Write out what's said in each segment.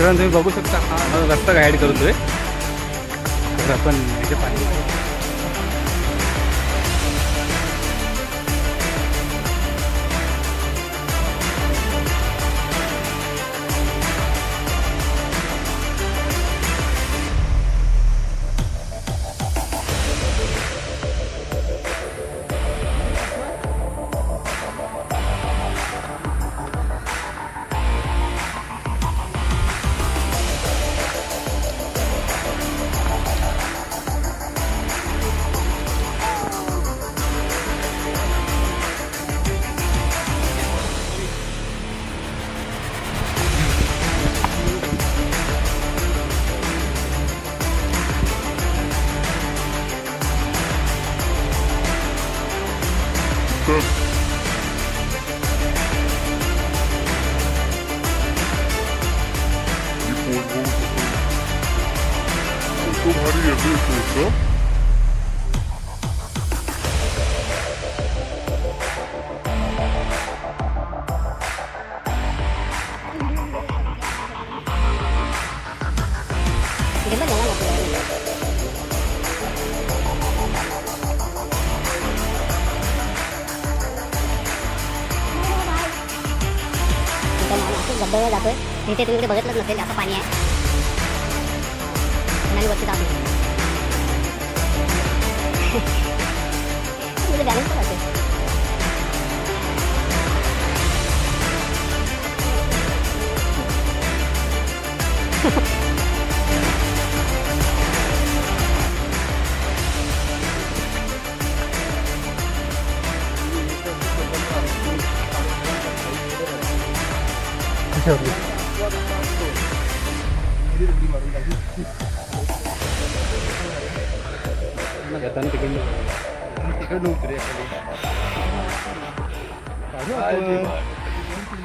मित्रांनो तुम्ही बघू शकता हा रस्ता गाईड करतोय. तर आपण याचे पाणी धबधबा जातोय तिथे तुम्ही बघितलंच नसेल असं पाणी आहे. आणि वरती जातो बॅलन्स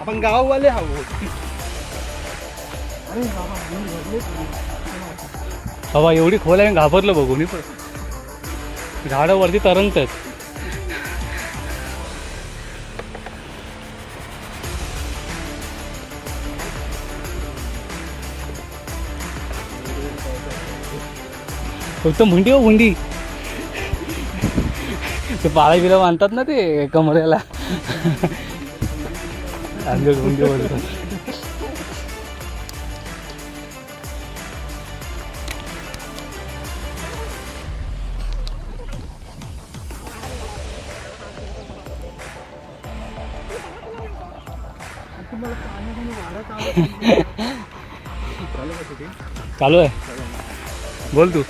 आपण गाववाले हवा एवढी खोल आहे घाबरलं बघून पण. झाडं वरती तरंगतात. फक्त मुंडी हो मुंडी. ते पाळा बिला बांधतात ना ते कमऱ्याला आंधळ मुंडी बोलतात. चालू आहे. बोल तू.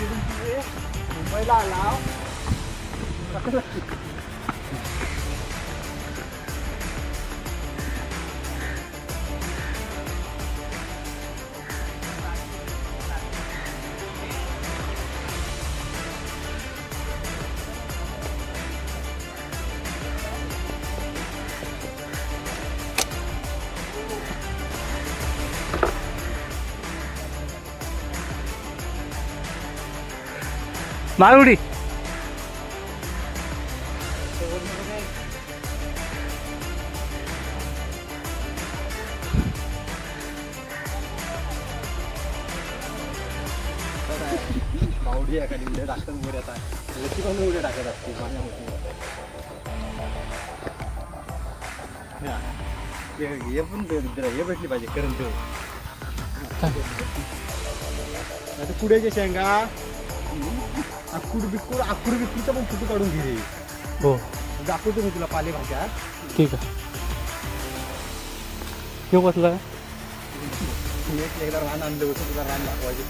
मुंबईला आला पाण्यामध्ये हा. हे- हे पण हे भेटली पाहिजे करंट पुढे कुड्याच्या शेंगा आकुड बिकुड आकुड बिकुडचा पण फोटो काढून घे. हो. दाखवतो मी तुला पालेभाज्या. ठीक आहे. घेऊ बसला एकदा रान आणलं होतं तुला रान दाखवायचे.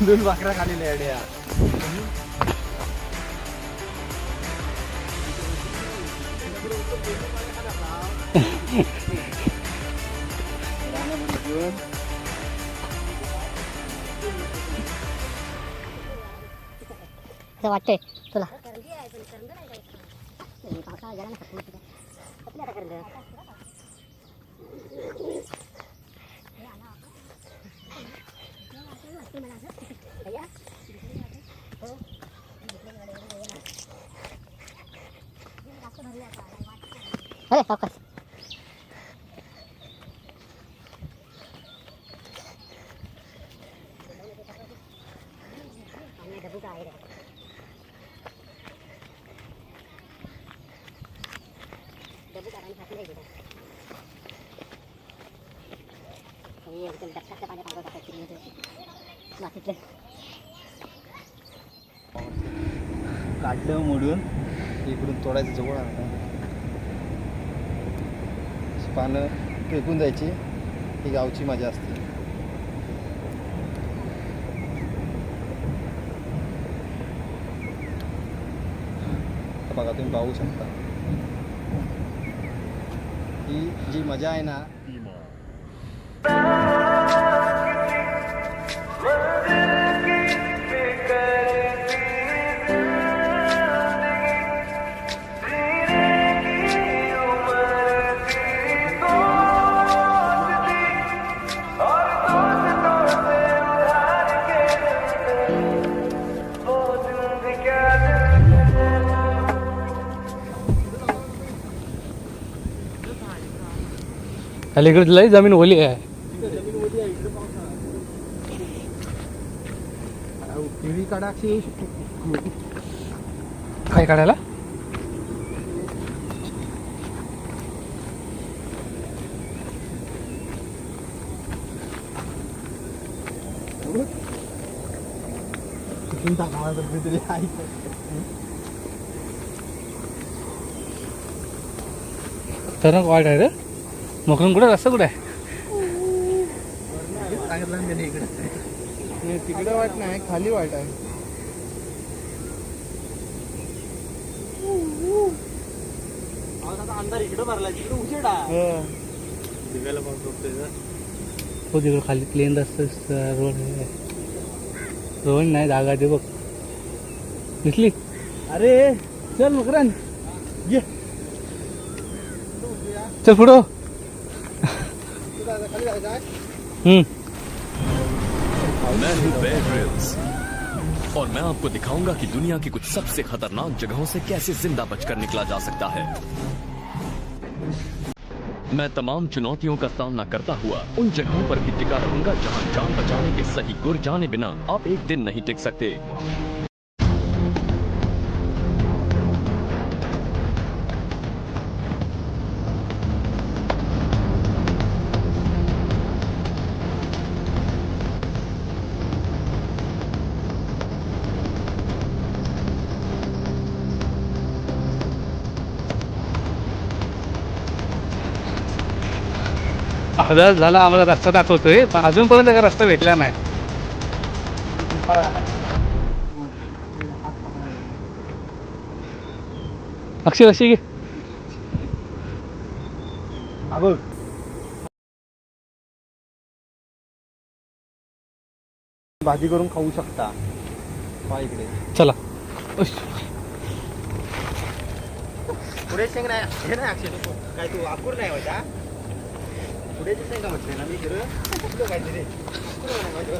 दोन भाकऱ्या खालेल्या अड्या असं वाटतंय तुला अरे सावकाश काढलं मोडून इकडून तोडायचं जवळ आणता पानं फेकून जायची ही गावची मजा असते. बघा तुम्ही पाहू शकता. ही जी मजा आहे ना अलीकडे लय जमीन ओली आहे. काय काढायला? तर वाट तर वाईट आहे रे. मकरून कुठे? रस्ता कुठे आहे? सांगितलं ना त्याने इकडे तिकडे वाट नाही खाली वाट आहे. अंधार इकडे भरला तिकडे उजेड दिव्याला पण हो तिकडे खाली प्लेन रस्ता रोड आहे. रोड नाही जागा ते बघ. दिसली? अरे चल मकरन ये. चल पुढं. मैं हूँ और मैं आपको दिखाऊँगा कि दुनिया की कुछ सबसे खतरनाक जगहों से कैसे ज़िंदा बचकर निकला जा सकता है। मैं तमाम चुनौतियों का सामना करता हुआ उन जगहों पर भी टिका रहूँगा जहाँ जान बचाने के सही गुर जाने बिना आप एक दिन नहीं टिक सकते। अर्धा झाला आम्हाला रस्ता दाखवतोय पण अजूनपर्यंत काय रस्ता भेटला नाही. अक्षय अशी घे. बघ भाजी करून खाऊ शकता. पहा इकडे. चला. उश. पुढे शेंग नाही हे नाही अक्षय काय तू आकूर नाही होता? पुढेची शेंगा म्हटले ना मी खरं नाही माझ्या.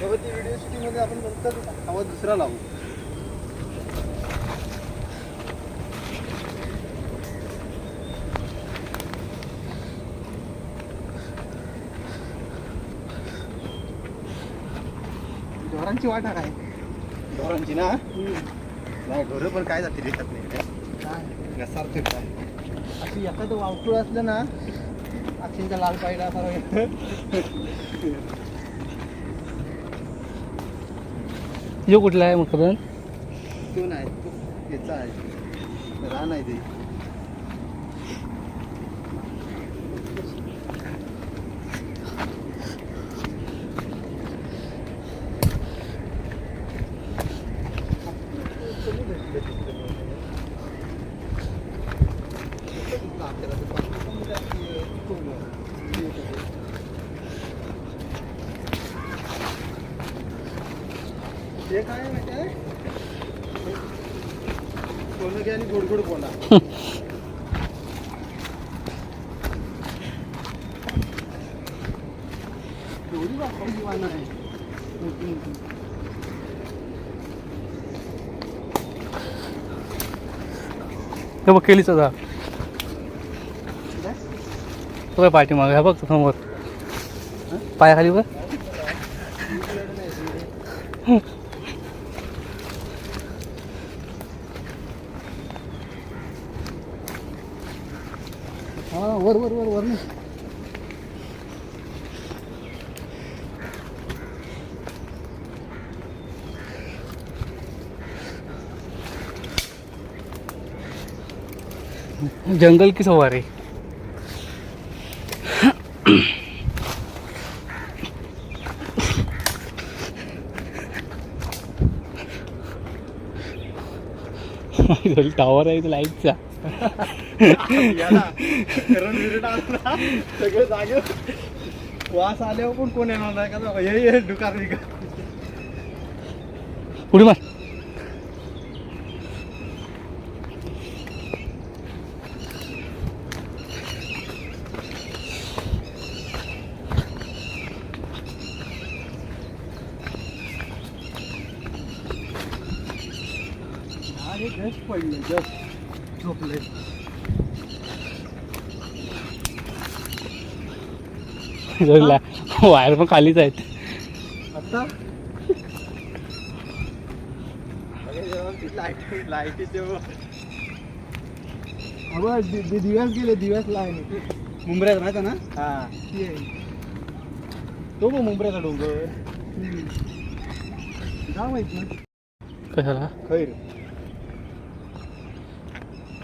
बाबा ती व्हिडिओ शूटिंगमध्ये आपण नंतर आवाज दुसरा लावू ढोरांची वाट आहे काय ढोरांची ना नाही ढोरं पण काय जाते रेतात नाही घसारते काय अशी एखादं वावटूळ असलं ना अक्षींचा लाल पाहिला सर्व यो कुठला आहे मग तो नाही तो याचा आहे. रान आहे ते हे काय आहे माहिती आहे सोनं घ्या आणि गोड गोड बोला एवढी वापरायची वाहनं आहे मोठी मोठी हे बघ केलीचं झाड. तो पाठी माग. ह्या बघ तो समोर. पायाखाली बघ. जंगल की सवारी. टावर आहे लाईटचा सगळं जागे. वास आल्यावर पण कोण येणार नाही का? हे बिकार उडी मार. जस्ट पडले जस्ट झोपले वायर पण खालीच आहेत. आता? लाइट दिवस गेले दिवस लाईन मुंबऱ्यात माहिती ना? हा. ती आहे. तो मग मुंबऱ्याचा डोंगर. जा माहीत ना कशाला? खैर.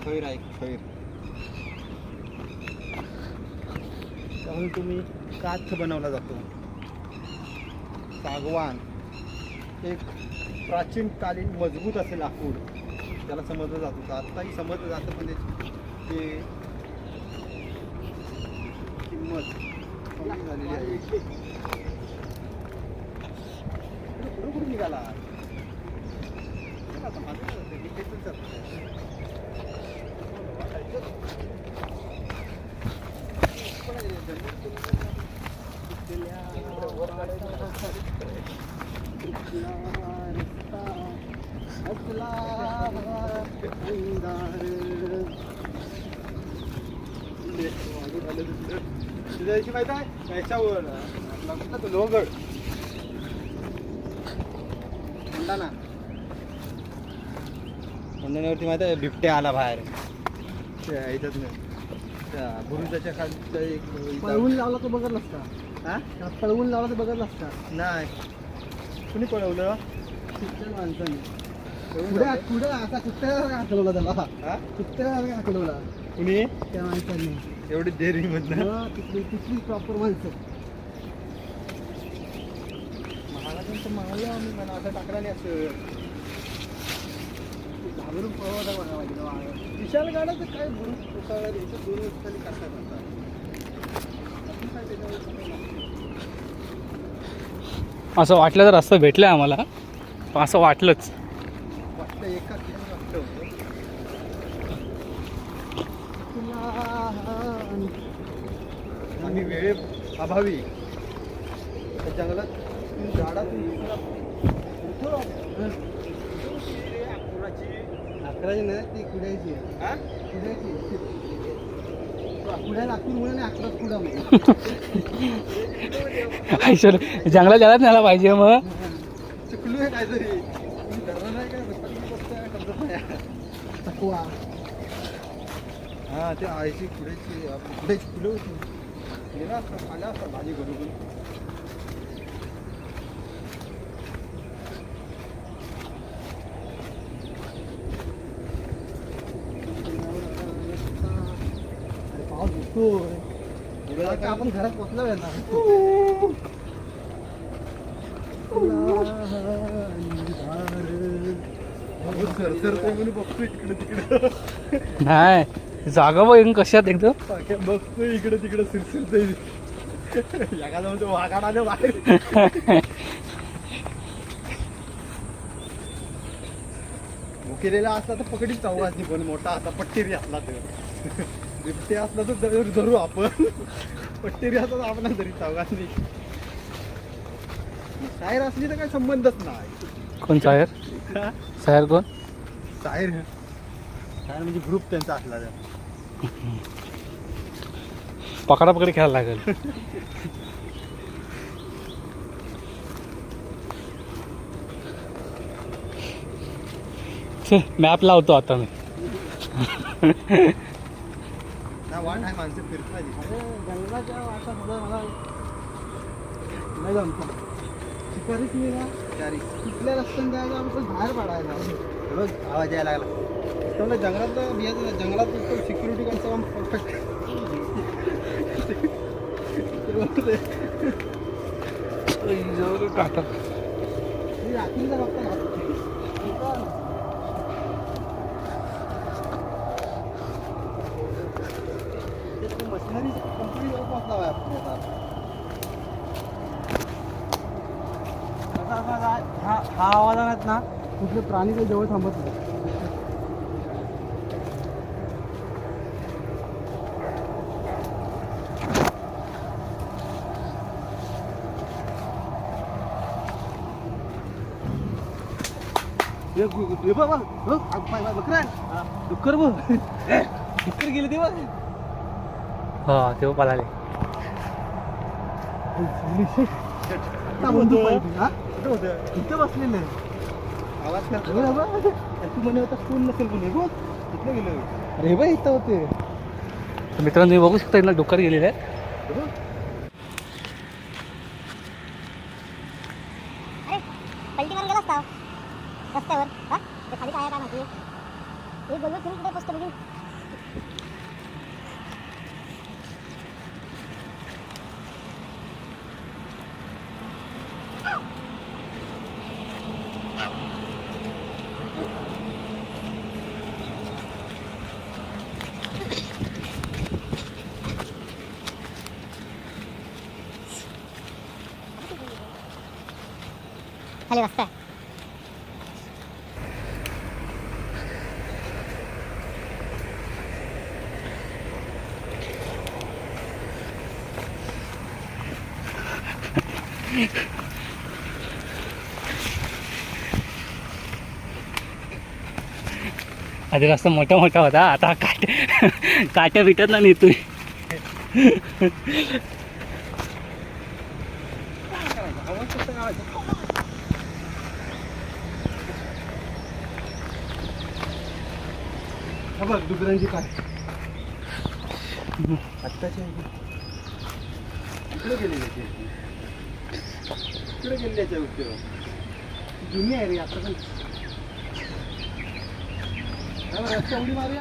खैर आहे खैर. त्यामुळे तुम्ही काच बनवला जातो. सागवान. एक प्राचीन कालीन मजबूत असे लाकूड. त्याला समजलं जात. होतं आत्ताही समजलं जातं पण ते किंमत कमी झालेली आहे. कुठं कुठं निघाला? आता माझं काय होतं? मी तेच विचारतो. दिवशी माहीत आहे याच्यावर आपला तो लोहगड ना मंडण्यावरती माहिती आहे बिबट्या आला बाहेर. त्या ह्याच्यातनं त्या बुरुजाच्या खालच्या एक पळवून लावला तर बघत नसता. हा? पळवून लावला तर बघत नसता. नाही. कुणी पळवलं? शिक्षण माणसाने. पुढे? पुढे असा हाकलवला त्याला? कुत्त्याला हाकलवला कुणी? त्या माणसाने. एवढी देरी मधनं तिथली तिथली प्रॉपर माणसं. महाराजांचं मागलं आम्ही मला आता टाकला नाही असं घाबरून पाहिजे वाघ. विशाल काय दोन वर्षांनी कसा करतात अजून काय त्याच्यावर असं वाटलं तर रस्ता भेटलं आम्हाला पण असं वाटलंच आम्ही वेळे अभावी जंगलात उठलो. अकराची. नाही ती कुड्याची हा? कुड्याची कुडा म्हणजे. जंगलात जायलाच न्यायला पाहिजे मग. चुकलो आहे काहीतरी. मी धरलं नाही काय रस्त्यात बसतोय, समजत नाही. तकवा हा ते आईची पुढेची आपली पुढेची फुलं होती गेला असता आला असता भाजी बरोबर पाऊस दिसतोय आता आपण घरात पोचलो बघतोय इकडे तिकडे नाही जागा बघ कशात एकदम बघतोय इकडे तिकडे सिरसिरतोय. एखादा म्हणतो वाघाडाने बाहेर. भुकेलेला असला तर पकडी चौघाची पण मोठा असा पट्टेरी असला तर. बिबटे असला तर धरू- आपण. पट्टेरी असला तर आपला तरी चौघांनी सायर असली तर काही संबंधच नाही. कोण साहेर साहेर कोण? सायर. काय म्हणजे ग्रुप त्यांचा असला तर. पकडा पकडी खेळायला लागेल. मॅप लावतो आता मी. वाट आहे माणसं फिरतात अरे जंगलाच्या वाटा मला नाही जमतं. शिकारीच मी ना चारी कुठल्या रस्त्याने जायचं? आपण बाहेर पडायला बघ आवाज यायला लागला. त्यामुळे जंगलात बियाचं जंगलात सिक्युरिटी कोणचं काम परफेक्ट रात्रीचा बघता मशिनरी कंपनी वर पोहोचला आहे आपण आता. असा असा काय हा हा आवाज आहेत ना कुठले प्राणी काही जवळ थांबत नाही. आहे. डुक्कर बघ. डुक्कर गेले ते बघ. हा तेव्हा पळाले. हा? इथं बसलेलं आहे. आवाज बघ. तू म्हणे होता स्कूल नसेल म्हणे बघ. कुठलं गेलं? अरे बघ इथं होते. तर मित्रांनो बघू शकता इथला डुक्कर गेलेले आहेत अरे पलटी मारून गेला असता रस्त्यावर हा ते खाली काय आहे काय माहिती हे बोललो तुम्ही कुठे पोचतो बघून खाली रस्ता आहे आधी रस्ता मोठा मोठा होता आता काट काट्या बिटत ना नेतोय आवाज कसं काय आवाज? हा बघ डुकरांची काय आत्ताची? इकडे गेलेली आहे ती. इकडे गेलेली आहे त्या जुनी आहे रे आता पण रस्ता उडी मारूया